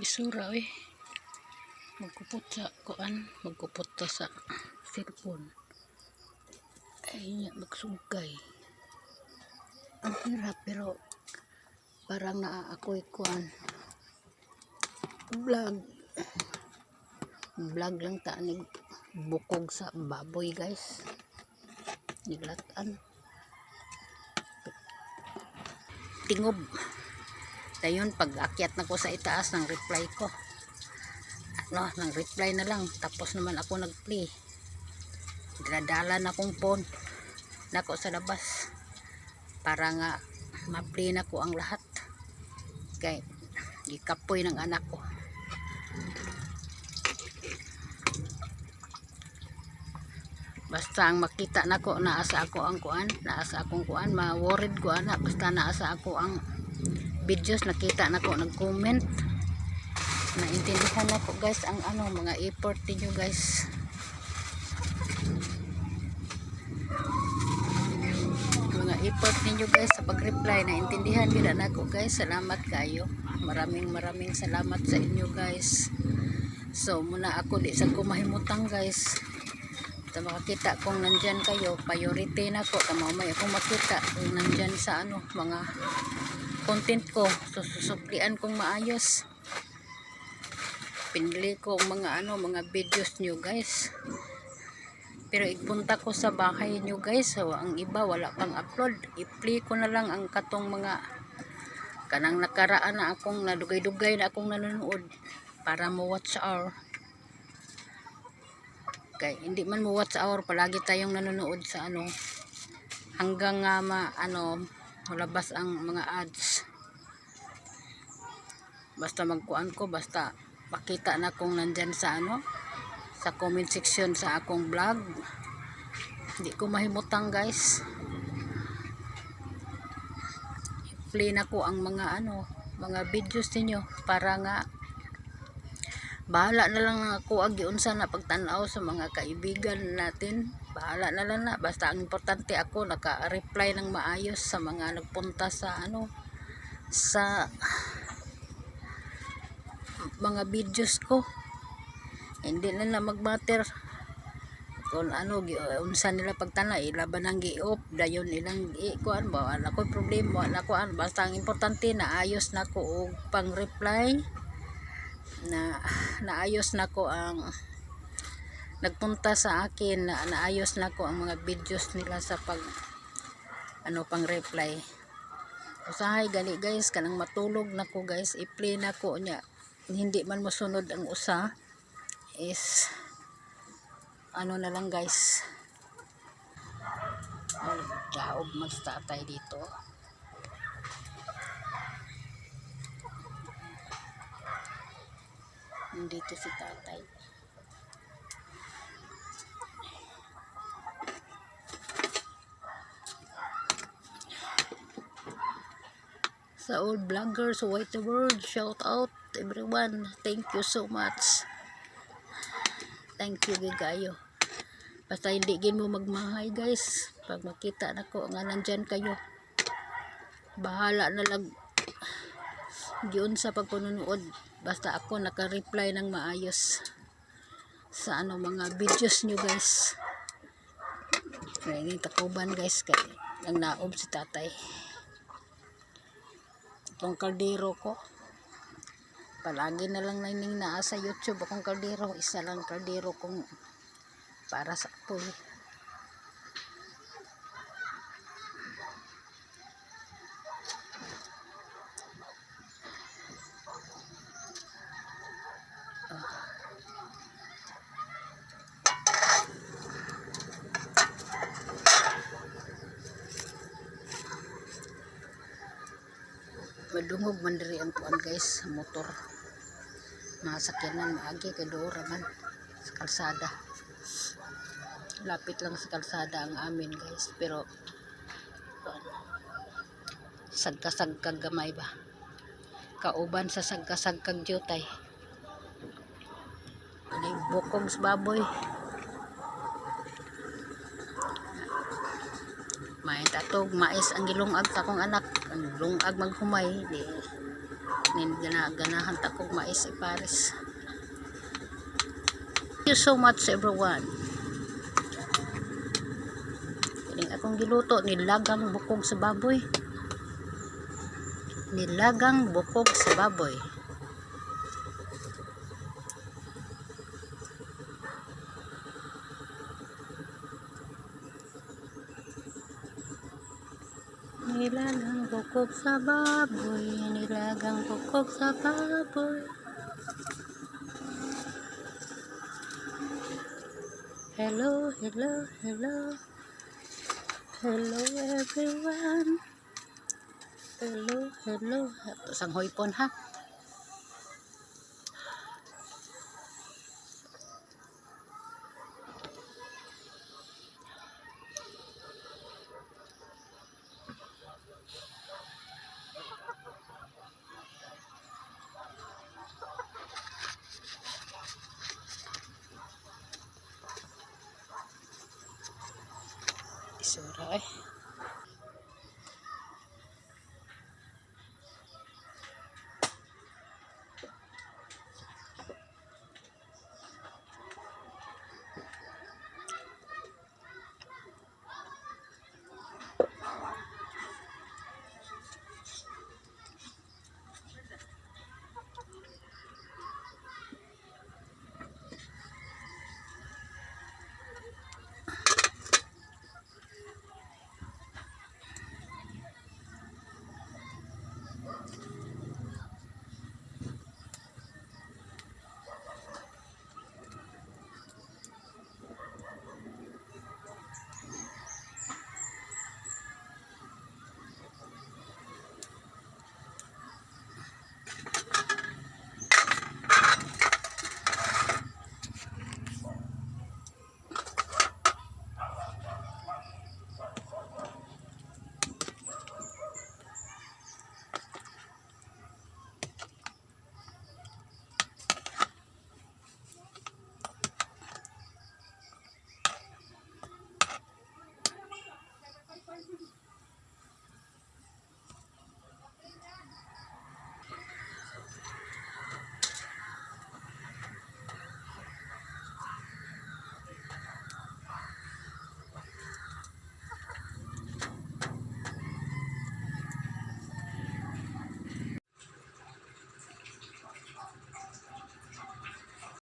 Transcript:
Bisura eh. Magkupot sa kuan, magkupot ta sa cellphone. Ay niya magsugay. Ang hirap pero parang naa ako'y kuan. Vlog. Vlog lang ta ni bukog sa baboy guys. Niglatan. Tingob. Dayon pag akyat na ko sa itaas ng reply ko. Ano, nang reply na lang. Tapos naman ako nag-play. Dinadala na akong phone. Nako sa labas. Para nga ma-play na ko ang lahat. Kay ikapoy ng anak ko. Basta ang makita na ko naasa ako ang kuan, naasa akong kuan, ma-worried ko ana basta naasa ako ang videos nakita na ko nag-comment. Naintindihan na ko guys ang ano mga effort niyo guys. Mga effort ninyo guys sa pag-reply naintindihan gid na ko guys. Salamat kayo. Maraming maraming salamat sa inyo guys. So muna ako di sa kumahimutang guys ta makakita kung nandyan kayo priority na ko tama may akong makita kung nandyan sa ano mga content ko. So kong maayos. Pinili ko mga ano mga videos nyo guys. Pero ipunta ko sa bahay nyo guys. So ang iba wala pang upload. I-play ko na lang ang katong mga kanang nakaraan na akong nadugay-dugay na akong nanonood para mo watch our kay hindi man mo watch hour palagi tayong nanonood sa ano hanggang nga ma ano malabas ang mga ads. Basta magkuan ko basta makita na kung nandyan sa ano sa comment section sa akong vlog. Hindi ko mahimutang guys. I-play na ko ang mga ano mga videos ninyo para nga bahala na lang ako agiunsa na pagtanaw sa mga kaibigan natin. Bahala na lang na. Basta ang importante ako naka-reply ng maayos sa mga nagpunta sa ano sa mga videos ko. Hindi na na magmatter kung ano unsa nila pagtana ilaban ang giop dayon ilang i kuan ba wala ko problema wala ko an basta ang importante na ayos na ko og pang reply na naayos na ko ang nagpunta sa akin na naayos na ko ang mga videos nila sa pag ano pang reply. Usahay gali guys kanang matulog na ko guys i-play na ko nya hindi man mosunod ang usa is ano na lang guys. Ay daob mas tatay dito nandito si tatay. Sa all vloggers white the world shout out everyone. Thank you so much. Thank you gigayo. Basta hindi gin mo magmahay guys. Pag makita na ko nga nandyan kayo bahala na lang yun sa pagpanunood basta ako naka-reply ng maayos sa ano mga videos nyo guys. Ngayon takuban guys kay ang naob si tatay. Itong kaldero ko palagi na lang naning naa sa youtube akong kaldero. Isa lang kaldero kong para sa apoy madungog man diri ang kuan guys motor. Mga sakyanan maagi kay doora man sa kalsada. Lapit lang sa kalsada ang amin guys pero sagkasagkag gamay ba? Kauban sa sagkasagkag jutay. Ano yung bukong sa baboy. May tatog mais ang gilungag sa akong anak ang lungag maghumay di nin gana ganahan ta kog mais e pares Thank you so much everyone. Kining akong giluto nilagang bukog sa baboy. Nilagang bukog sa baboy. Nilagang bukog sa baboy, nilagang bukog sa baboy. Hello, hello, hello. Hello everyone. Hello, hello. Ito sang hoypon ha. basura eh.